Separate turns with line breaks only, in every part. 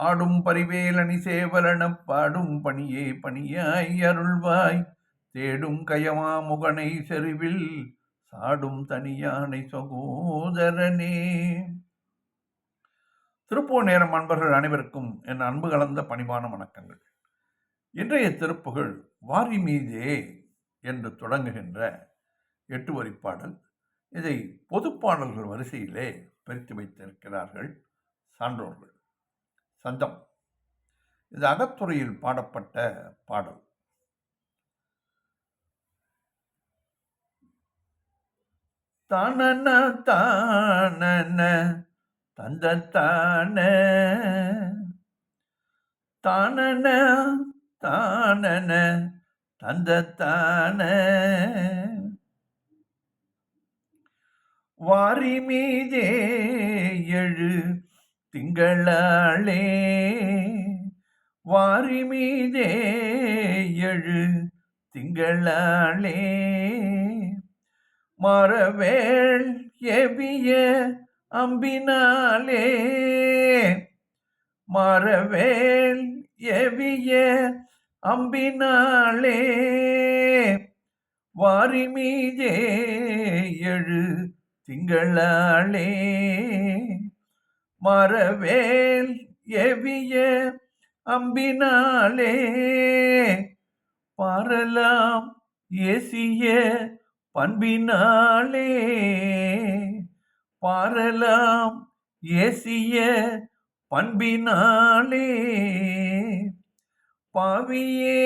ஆடும் பரிவேலணி சேவலனப் பாடும் பணியே பணியாய் அருள்வாய். தேடும் கயமா முகனை செருவில் சாடும் தனியானை சகோதரனே. திருப்பூர் நேரம் அன்பர்கள் அனைவருக்கும் என் அன்பு கலந்த பணிவான வணக்கங்கள். இன்றைய திருப்புகள் வாரி மீதே என்று தொடங்குகின்ற எட்டு வரிப்பாடல். இதை பொதுப்பாடல்கள் வரிசையிலே பிரித்து வைத்திருக்கிறார்கள் சான்றோர்கள். சந்தம் இது அகத்துறையில் பாடப்பட்ட பாடல். தானன தானன தான. தானன தானன தந்தத்தான வாரி மீதே எழு திங்களாளே வாரி மீதே எழு திங்களாளே மரவேள் எவிய அம்பினாலே மரவேள் எவிய அம்பினாலே வாரி மீதே எழு திங்களாளே மரவேல் எவிய அம்பினாலே பாரலாம் ஏசிய பண்பினாலே பாரலாம் ஏசிய பண்பினாலே. பாவியே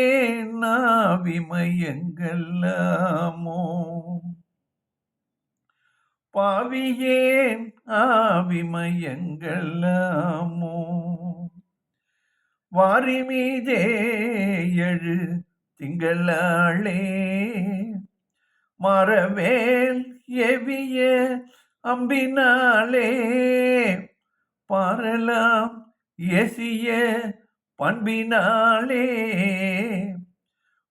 நாவிமயங்கல்லாமோ பாவியேன் ஆவிமயங்களாமோ? வாரி மீதே எழு திங்களாளே மரவேல் எவிய அம்பினாலே பாரலாம் எசிய பண்பினாலே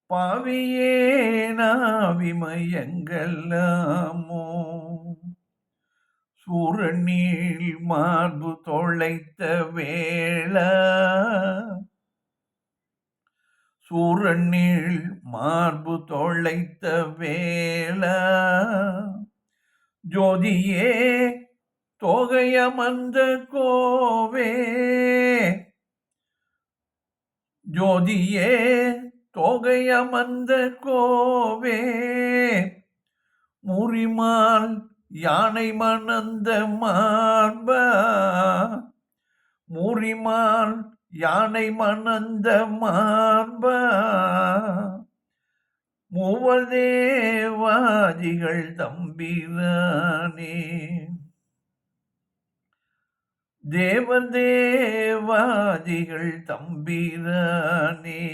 பாவியே நாவிமயங்கல்லாமோ சூரநீள் மார்பு தொலைத்த வேள. சூரநீள் மார்பு தொலைத்த வேள. ஜோதியே தோகையமர்ந்த கோவே. ஜோதியே தோகையமர்ந்த கோவே. முறிமால் யானை மணந்த மார்பா முறிமால் யானை மணந்த மார்பா மூவதேவாதிகள் தம்பிரானே. தேவதேவாதிகள் தம்பிரானே.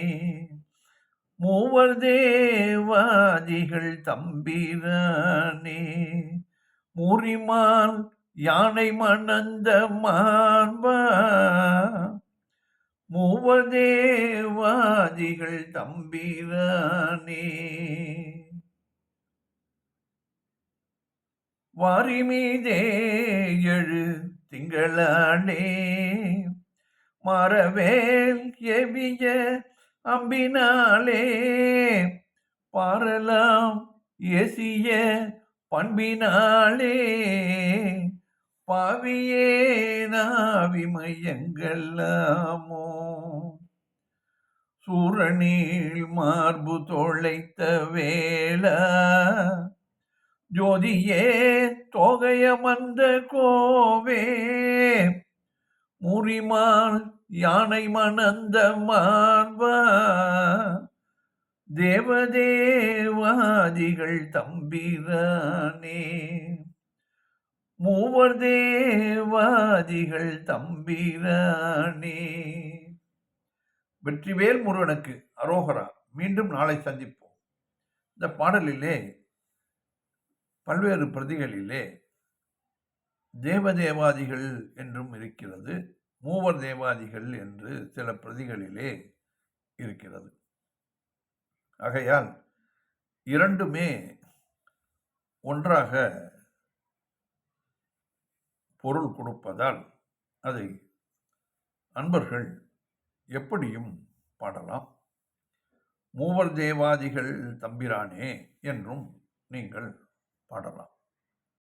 மூவர் தேவாதிகள் தம்பிரானே. முறிமான் யானை மணந்த மார்பா மூவர் தம்பிரானே. வாரி மீதே எழு திங்களானே. மரவேல் எவிய அம்பினாலே. பாரலாம் எசிய பண்பினாலே பாவியே நாவி மையங்கள்லாமோ? சூரணில் மார்பு தொழைத்த வேளா ஜோதியே தோகையமர்ந்த கோவே முறிமால் யானை மணந்த மார்பா தேவதேவாதிகள் தம்பிரானே. மூவர் தேவாதிகள் தம்பிரானே. வெற்றிவேல் முருகனுக்கு அரோகரா மீண்டும் நாளை சந்திப்போம். இந்த பாடலிலே பல்வேறு பிரதிகளிலே தேவதேவாதிகள் என்றும் இருக்கிறது மூவர் தேவாதிகள் என்று சில பிரதிகளிலே இருக்கிறது. ஆகையால் இரண்டுமே ஒன்றாக பொருள் கொடுப்பதால் அதை அன்பர்கள் எப்படியும் பாடலாம். மூவர் தேவாதிகள் தம்பிரானே என்றும் நீங்கள் பாடலாம்.